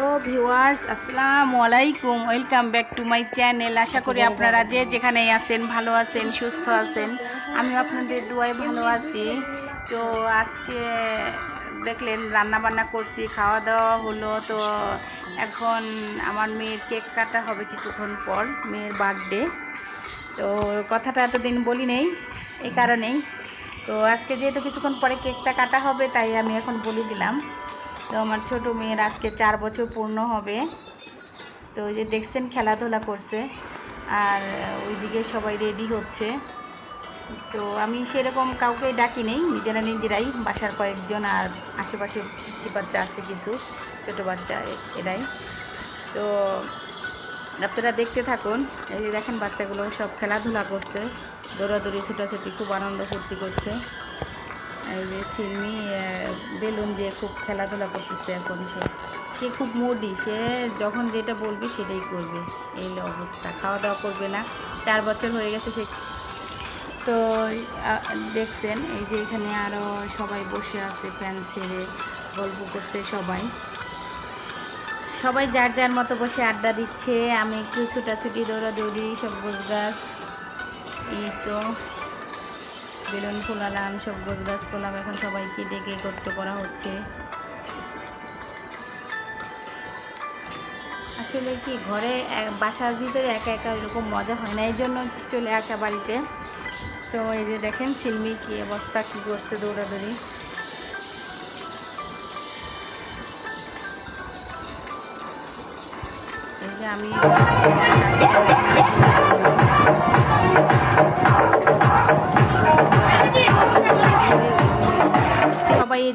তো ভিউয়ার্স, আসসালামু আলাইকুম, welcome back to my channel. আশা করি আপনারা যে যেখানেই আছেন, ভালো আছেন, সুস্থ আছেন আমি আপনাদের দুয়ায় ভালো আছি। তো আজকে দেখলেন রান্না বান্না করছি খাওয়া দাওয়া হলো। তো এখন আমার মেয়ের কেক কাটা হবে কিছুক্ষণ পর, মেয়ের বার্থডে তো কথাটা এতদিন বলি নেই, এই কারণেই। তো আজকে যেহেতু কিছুক্ষণ পরে কেকটা কাটা হবে, তাই আমি এখন বলে দিলাম। তো আমার ছোট মেয়ের আজকে চার বছর পূর্ণ হবে। তো ওই যে দেখছেন খেলাধুলা করছে, আর ওইদিকে সবাই রেডি হচ্ছে। তো আমি সেরকম কাউকে ডাকি নেই, নিজেরা নিজেরাই, বাসার কয়েকজন আর আশেপাশে বাচ্চা আছে কিছু, ছোটো বাচ্চা এরাই। তো আপনারা দেখতে থাকুন, এই যে দেখেন বাচ্চাগুলো সব খেলাধুলা করছে, দৌড়াদৌড়ি, ছোটাছুটি, খুব আনন্দ ফুর্তি করছে। এই যে সিমি বেলুন দিয়ে খুব খেলাধুলা করতেছে এখন সে। সে খুব মোডি, সে যখন যেটা বলবে সেটাই করবে। এই অবস্থা খাওয়া দাওয়া করবে না। চার বছর হয়ে গেছে সে তো দেখছেন, এই যে এখানে আরও সবাই বসে আছে, ফ্যান ছেড়ে গল্প করছে সবাই। সবাই যার যার মতো বসে আড্ডা দিচ্ছে, আমি একটু ছুটাছুটি, দৌড়াদৌড়ি, সব গোছ গাছ এই তো। বেলুন ফোলালাম সব গোছ গাছ করলাম এখন সবাইকে ডেকে করতে করা হচ্ছে। আসলে কি, ঘরে বাসার ভিতরে একা একা এরকম মজা হয় না এই জন্য চলে আসা বাড়িতে। তো এই যে দেখেন ছিলমি কি অবস্থা, কি করছে দৌড়াদৌড়ি। এই যে আমি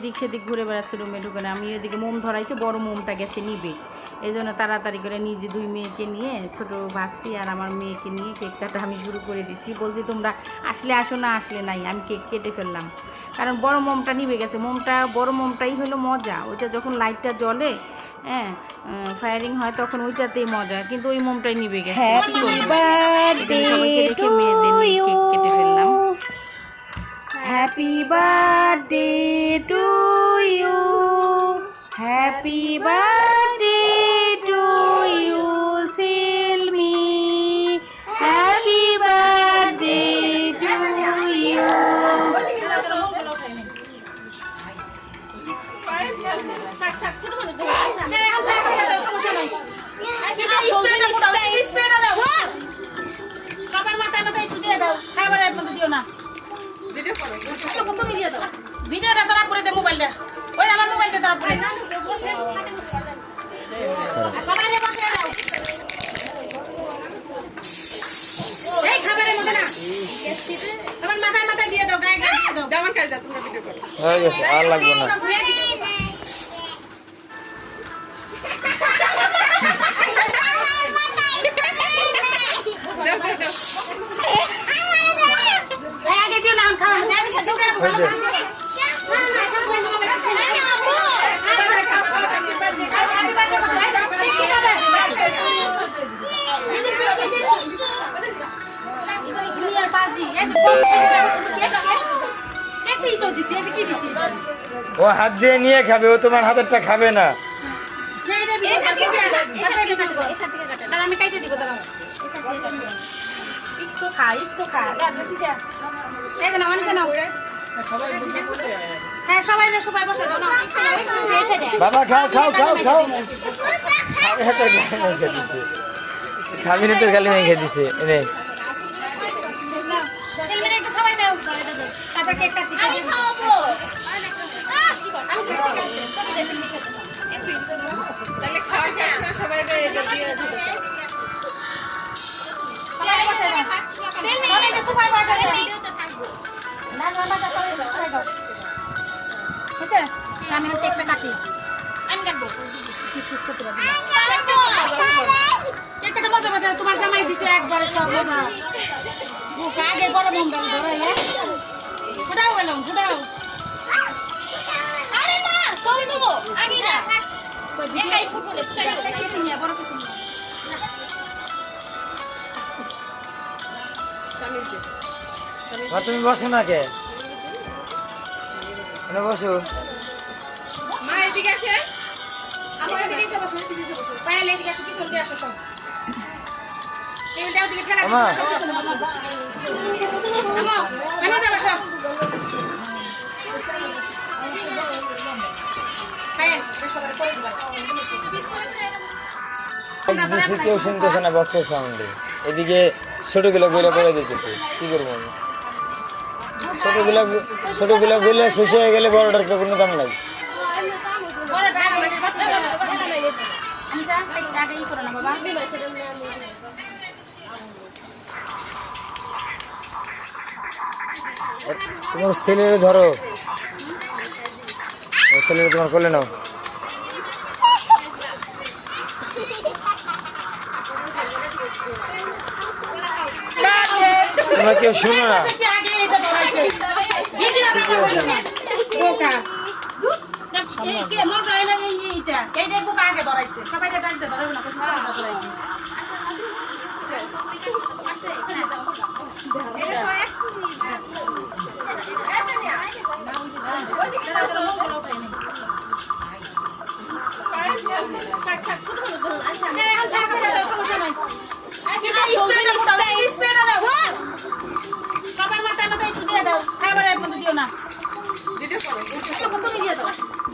এদিক সেদিক ঘুরে বেড়াচ্ছে রুমে ঢুকে না। আমি এদিকে মোম ধরাইছে বড় মোমটা গেছে নিবে এই জন্য তাড়াতাড়ি করে নিজে দুই মেয়েকে নিয়ে ছোট ভাস্তি আর আমার মেয়েকে নিয়ে কেক কাটা আমি শুরু করে দিচ্ছি বলছি তোমরা আসলে আসো না আসলে নাই আমি কেক কেটে ফেললাম। কারণ বড় মোমটা নিবে গেছে। মোমটা বড় মোমটাই হলো মজা। ওইটা যখন লাইটটা জ্বলে হ্যাঁ ফায়ারিং হয় তখন ওইটাতেই মজা। কিন্তু ওই মোমটাই নিবে গেছে। সবাইকে রেখে মেয়েদের কেক কেটে ফেললাম। Happy birthday to you happy birthday to you Silmi happy birthday to you থাক থাক ছোট মানুষ দেখো সমস্যা নাই স্প্রেটা দাও সবার মাথায় মাথায় একটু দিয়ে দাও খাবারের মধ্যে দিও না তুমি দিয়ে দাও ভিডিওটা তারা করে দে মোবাইলটা ওই আমার মোবাইলটা তারা করে সবাই বসে দাও এই খাবারের মধ্যে না সবার মাথায় মাথায় দিয়ে দাও গায়ে গায়ে দাও জামা কাজ দাও তোমরা ভিডিও করো আর লাগবে না ও হাত দিয়ে নিয়ে খাবে, ও তোমার হাতেরটা খাবে না। না বাবা, খাও খাও খাও খাও। খাবি মেখে দিছে গালি মেখে দিছে এনে তারপর কেক কাটি দাও সবাই দাও ঠিক আছে আমি কেকটা কাটি আমি কাটবো। পিস পিস করতে পারবি কেকটা মজা মজা তোমার জামাই দিছে একবারে সব মজা। আগে বড় মোমটা ধরো ফুটাও এলাম ফুটাও দেবো আগে না। একাই ফুটবলে। নিয়ে বড় নিয়ে। তুমি বসো না কে? বসো। মা এদিকে আসে। আমার এদিকে এসে বসো, এদিকে এসে বসো। পায়েল এদিকে আসো পিছন দিয়ে আসো সব। টেবিলটা ওদিকে ঠেলা আমা। সব পিছনে বসো। আমা কেন যাবে সব? দিছি কেউ শুনতেছে না বক্সের সাউন্ডে এদিকে ছোটগুলো বইলে পড়ে দিতেছে, কি করব আমি? ছোটগুলো ছোটগুলো বইলে শেষ হয়ে গেলে বড়টার তো কোনো দাম নাই। বড় টাকা লাগে কত আমি যা আগে ই করো না বাবা বিমল সেটা নিয়ে আমি তোমার ছেলের ধরো ছেলের তোমার করলে নাও। তোমরা কেউ শুনো না। কি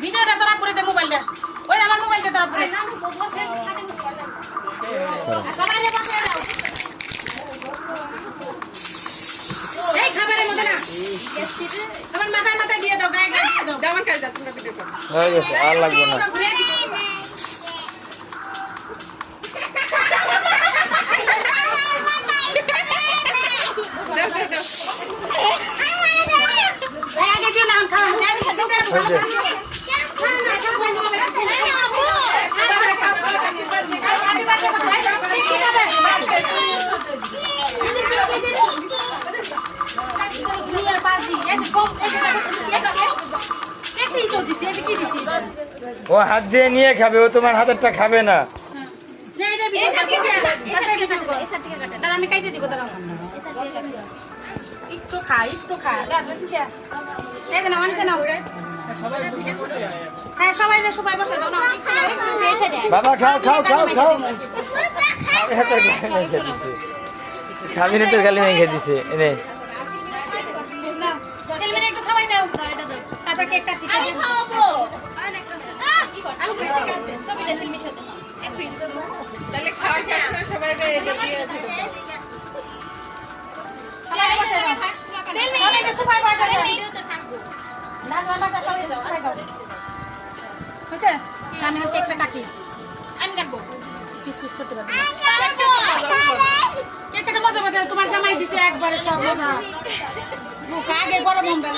ভিডিওটা ধরা পড়ে দে মোবাইলটা ওই আমার মোবাইলটা ধরা পড়ে সবাই বসে দাও এই খাবারের মধ্যে না। হয়ে গেছে আর লাগবে না। ও হাত দিয়ে নিয়ে খাবে ও তোমার হাতেরটা খাবে না। একটু খা একটু খা বাবা খাও খাও খাও খাও। খাবি না তোর গালি মেখে দিছে এনে। ভিডিওতে থাকব। নাচ বান্নাটা সবাই দাও সবাই দাও বুঝছে? আমি কেকটা কাটি আমি কাটবো। পিস পিস করতে পারব কেকটা মজা মজা। তোমার জামাই দিছে একবারে সব মুখ আগে গরম মন্ডাল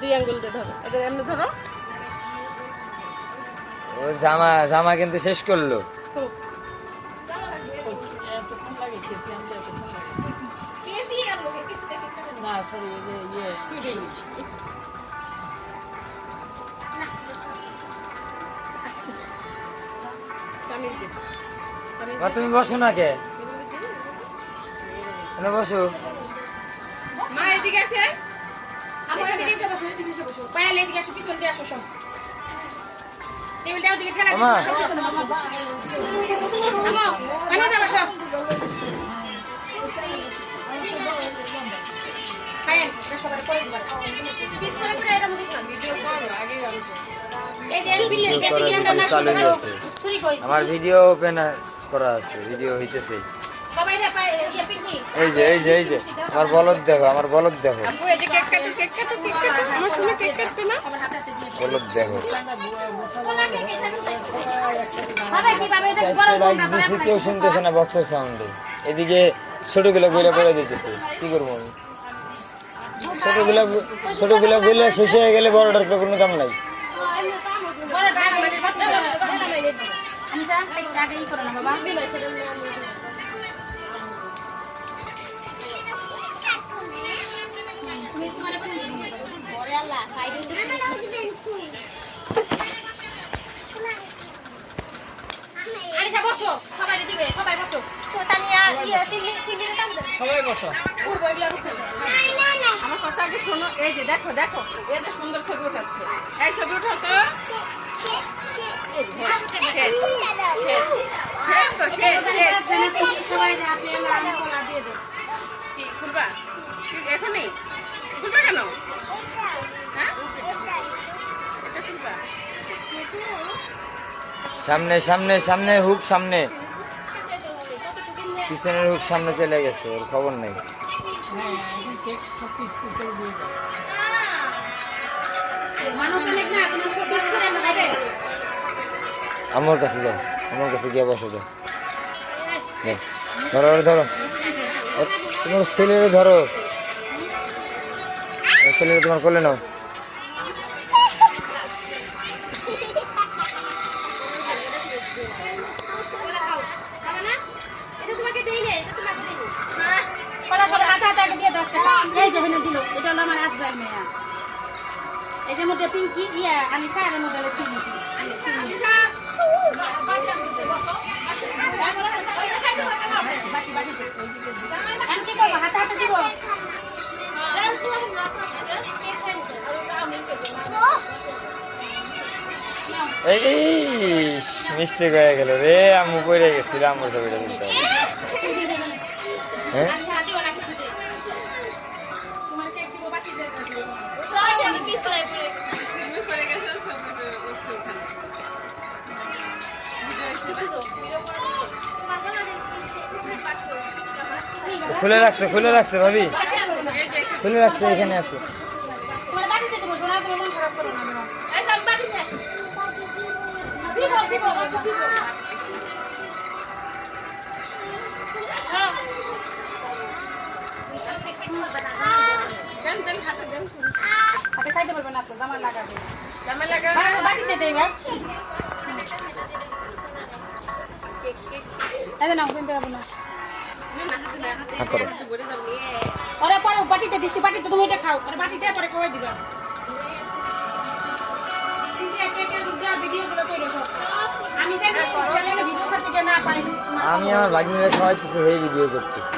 দুই আঙ্গুল দিয়ে ধরো। এটা এমনি ধরো। ও জামা জামা কিন্তু শেষ করল। না সরি ইয়ে। তুমি বসো না কে? বসো। মা এদিকে আসে আমার ভিডিও ওপেন করা। আছে। ভিডিও হইতেছে। সবাই রে পায়ে এই যে এই যে এই যে আমার বলদ দেখো আমার বলদ দেখো। বলদ দেখো। কেউ শুনতেছে না বক্সের সাউন্ডে এদিকে ছোটগুলো গইলে পড়ে দিতেছে কি করব আমি? ছোটগুলো ছোটগুলো গইলে শেষ হয়ে গেলে বড়টার তো কোনো দাম নাই। আমি সবাই বসো। তানিয়া ইয়ে সিংলি সিংলির কাম সবাই বসো। পূর্ব এগুলো হইতেছে আমার কথা আগে শোনো। এই যে দেখো দেখো। এই যে সুন্দর ছবি উঠাচ্ছে। এই ছবি উঠাও তো। এই যে, শেষ, শেষ, শেষ তো, শেষ, শেষ। সবাই আপনি আমি কলা দিয়ে দেব কি খুলবা এখনই খুলবা কেন হ্যাঁ সামনে সামনে সামনে হুক সামনে। পিছনের হুক সামনে চলে গেছে ওর খবর নেই। আমার কাছে যাও আমার কাছে গিয়ে বসে যাও। যাও। ধরো ধরো। তোমার ছেলেরে ধরো। ছেলেরে তোমার করলে নাও। এই মিস্টেক হয়ে গেল রে আমি পড়ে গেছিলাম আমার ছবিটা তুলতে হবে। হ্যাঁ? আচ্ছা গেছে। খুলে রাখছে খুলে রাখছে ভাবি। খুলে রাখছে এখানে আছে খাইতে পারবে না তো জামা লাগাবে জামা লাগা বাটি- বাটিতে দেই এবার কেক কেক এই যে নাও কিনতে হ্যাঁ, ওরে পরে বাটিতে দিছি বাটিতে তুমি এটা খাও। আরে বাটিতে পরে খাওয়াই দিবা। আমি আমার ভাগ্নিরা খাওয়াইতেছি সেই ভিডিও করতেছি।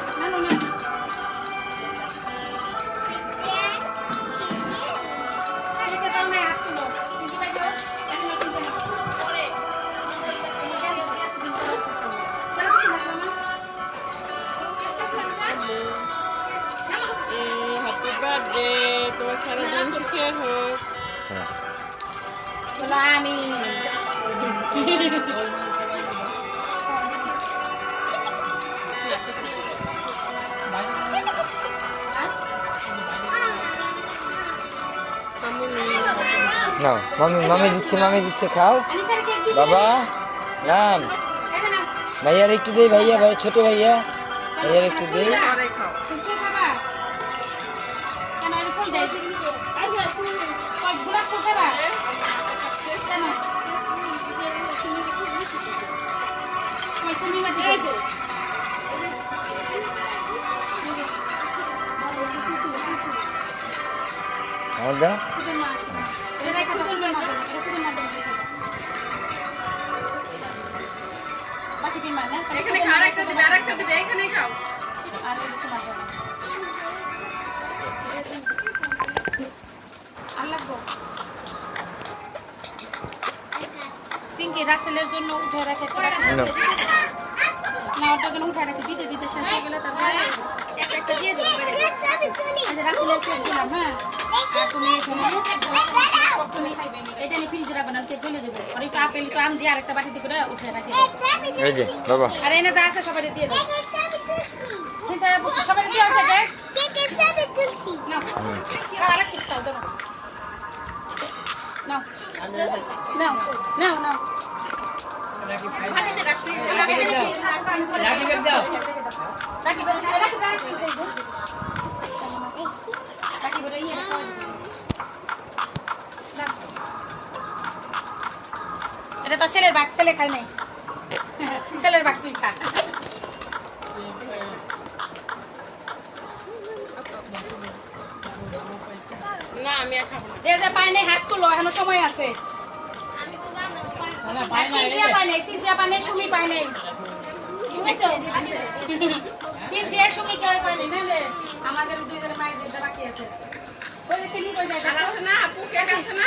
সুখে হোক আমি না, মামি মামি দিচ্ছে মামি দিচ্ছে, খাও। বাবা নাম নাও। ভাইয়ার একটু দে ভাইয়া, ভাই, ছোট ভাইয়া ভাইয়ার একটু দে তাহলে এখানে খাও একটা দিবে আর দিবে এখানেই খাও। আর এই তোমার আর লাগবো? পিঙ্কি রাসেলের জন্য উঠে রাখে। না ওটার জন্য উঠে রাখে দিতে দিতে শেষ হয়ে গেলে তারপরে একটা একটা দিয়ে দাও রাসেলের কেক দিলাম হ্যাঁ। আর তুমি এখানে তুমি এটা নিয়ে ফ্রিজে রাখবে না কেক গলে দেবে আর একটু আপেল একটু আম দিয়ে আরেকটা বাটিতে করে উঠে রাখে এই যে, বাবা। আর এনে যা আছে সবাই দিয়ে দেবে কিন্তু সবাই দিয়ে আছে কেক নাও নাও আরেক পিস দাও দাও নাও নাও নাও নাও বাটিতে রাখছি রাখি ব্যাগ দাও রাখি রাখি রাখি রাখি এটা তো ছেলের বাঘ ছেলে খায় নাই। ছেলের বাঘ তুই খা। না আমি আর খাব যে যে পায় নাই হাত তুলো এখনও সময় আছে। আমি তো জানো না পাই না সিন্ধিয়া পায় নাই সিন্ধিয়া পায় নাই সুমি পায় নাই। সিন্ধিয়া সুমি কেউ পায় নাই না আমাদের দুই মায়ের বাকি আছে। ওই যে কই যায় না আপু আছে না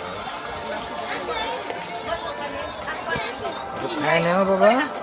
খায় না বাবা ক্যামেরা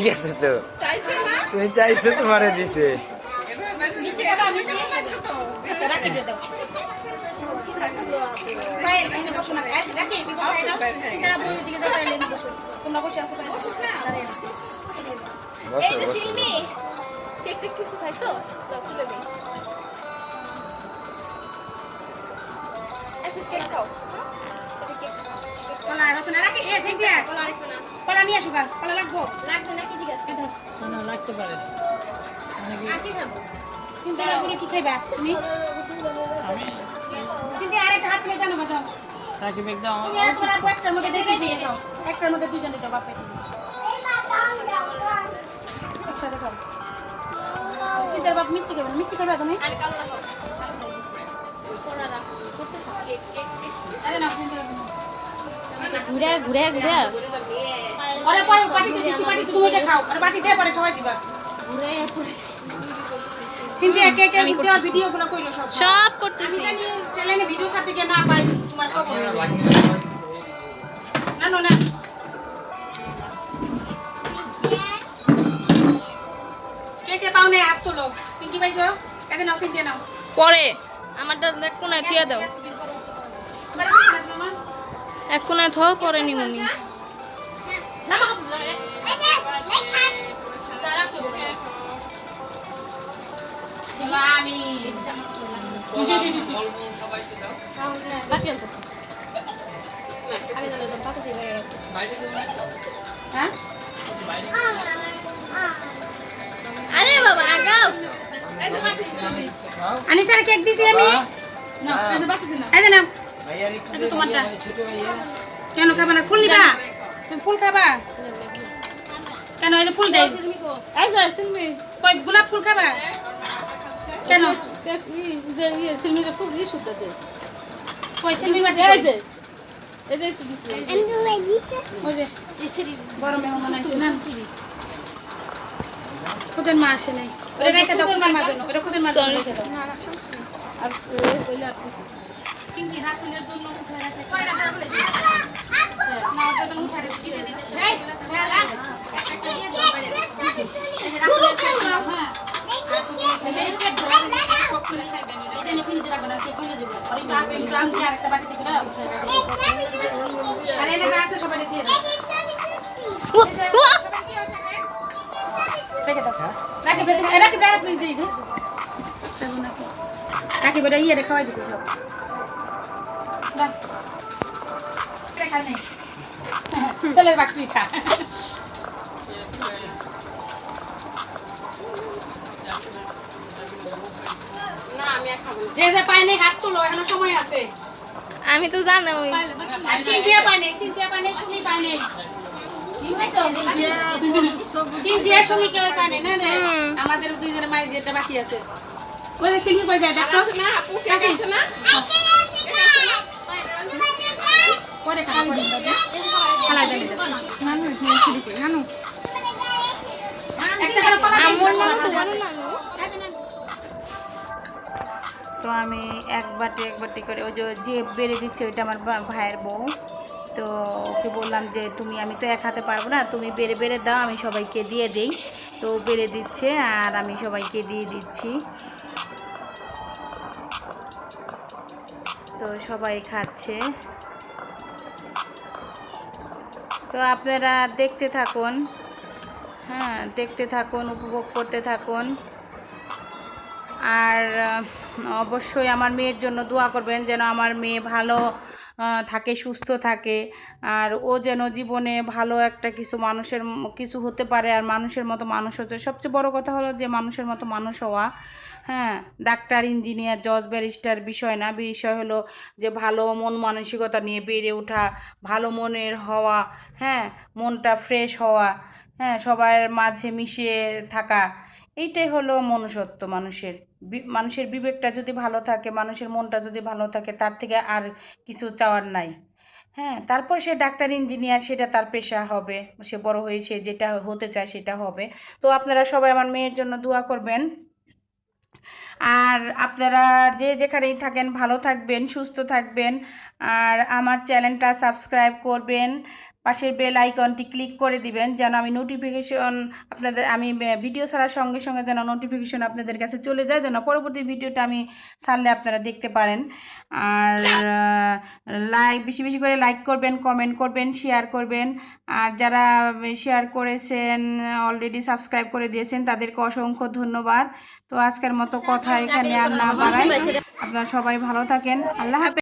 ঠিক আছে তো তুমি চাইছো তোমারে দিছে। মিষ্টি এটা মিষ্টি লাগছে তো? রাখি দিয়ে দাও পায়ে না না কলা না নিয়ে আসো গা কলা লাগবো। লাগবে না কি জিজ্ঞাসা আর কি খাব। কিন্তু এর কি খাইবা? তুমি? কিন্তু আরেকটা হাত প্লেট আনো গো রাখি ব্যাগ দাও তুমি আর আর একটার মধ্যে দেখে দিয়ে দাও। একটার মধ্যে দুজন দিতে বাপে একসাথে খাও সিদ্ধার বাপ মিষ্টি খাবেন মিষ্টি খাবে তুমি? কালো না রাখো আরে না। ঘুরে ঘুরে ঘুরে। আরে পরে বাটিতে দিছি বাটি তুমি ওটা খাও। আর পরে খাওয়াই দিবা। ঘুরে ঘুরে। কিন্তু একে একে গুলো কইলো সব। সব আমি করতেছি। চ্যানেলে ভিডিও ছাড়তে গিয়ে না পাই তোমার খবর। না না না। কে কে পাও নাই হাত তোলো। পিঙ্কি পাইছো? এতে নাও সিন দিয়ে নাও। পরে। আমারটা কোনায় থিয়া দাও। বাড়ি দিছি না তোমার এক কোনায় থাও পরে নিমুনি আরে বাবা আগাও আনি স্যার কেক দিছি আমি না। এই যে নাও। তোমারটা। কেন খাবা না? ফুল নিবা? তুমি ফুল খাবা? কেন এই ফুল যে সিলমি। কই গোলাপ ফুল খাবা? কেন? কই সিলমি বাজে এই যে ওই যে বড় মেহমান না? খুদের মা আসে নাই। ওটা রেখে দাও খুদের মার জন্য। ওটা খুদের মার জন্য রেখে দাও। আর ওইলে চিংড়ি রাসুলের জন্য উঠে রাখে। দিতে দিতে বেটা ইয়ে খাওয়াই দিবি চলে বাকি খা আমি আর খাব না। যে যে পায় হাত তোলো এখনও সময় আছে। আমি তো জানোই আর সিনথিয়া পায় নাই সিনথিয়া পায় নাই সুমি পায় নাই সুমি কেউ পায় না না। আমাদের দুইজনের মায়ের যেটা বাকি আছে। ওই সিলমি কই যায়? দেখো। না আপু কে না? পরে নানু করে। তো আমি এক বাটি এক বাটি করে ওই যে যে বেড়ে দিচ্ছে ওইটা আমার ভাইয়ের বউ। তো ওকে বললাম যে তুমি আমি তো এক হাতে পারব না তুমি বেড়ে বেড়ে দাও আমি সবাইকে দিয়ে দিই। তো বেড়ে দিচ্ছে আর আমি সবাইকে দিয়ে দিচ্ছি। তো সবাই খাচ্ছে। তো আপনারা দেখতে থাকুন। হ্যাঁ দেখতে থাকুন, উপভোগ করতে থাকুন। আর অবশ্যই আমার মেয়ের জন্য দোয়া করবেন যেন আমার মেয়ে ভালো থাকে, সুস্থ থাকে। আর ও যেন জীবনে ভালো একটা কিছু মানুষের কিছু হতে পারে। আর মানুষের মতো মানুষ হচ্ছে সবচেয়ে বড় কথা হলো যে মানুষের মতো মানুষ হওয়া। হ্যাঁ ডাক্তার, ইঞ্জিনিয়ার, জজ, ব্যারিস্টার, বিষয় না, বিষয় হলো যে ভালো মন মানসিকতা নিয়ে বেড়ে ওঠা, ভালো মনের হওয়া হ্যাঁ মনটা ফ্রেশ হওয়া হ্যাঁ সবার মাঝে মিশিয়ে থাকা, এইটাই হলো মনুষ্যত্ব মানুষের। মানুষের বিবেকটা যদি ভালো থাকে, মানুষের মনটা যদি ভালো থাকে, তার থেকে আর কিছু চাওয়ার নাই। হ্যাঁ তারপর সে ডাক্তার, ইঞ্জিনিয়ার, সেটা তার পেশা হবে। সে বড় হয়েছে, যেটা হতে চায় সেটা হবে। তো আপনারা সবাই আমার মেয়ের জন্য দোয়া করবেন। আর আপনারা যে যেখানেই থাকেন ভালো থাকবেন সুস্থ থাকবেন। আর আমার চ্যানেলটা সাবস্ক্রাইব করবেন। পাশের বেল আইকনটি ক্লিক করে দিবেন যেন আমি নোটিফিকেশন আপনাদের আমি ভিডিও ছাড়ার সঙ্গে সঙ্গে যেন নোটিফিকেশন আপনাদের কাছে চলে যায় যেন পরবর্তী ভিডিওটা আমি ছাড়লে আপনারা দেখতে পারেন। আর লাইক বেশি বেশি করে লাইক করবেন কমেন্ট করবেন শেয়ার করবেন। আর যারা শেয়ার করেছেন অলরেডি সাবস্ক্রাইব করে দিয়েছেন তাদেরকে অসংখ্য ধন্যবাদ। তো আজকের মতো কথা এখানে আর না বাড়াই। আপনারা সবাই ভালো থাকেন। আল্লাহ হাফেজ।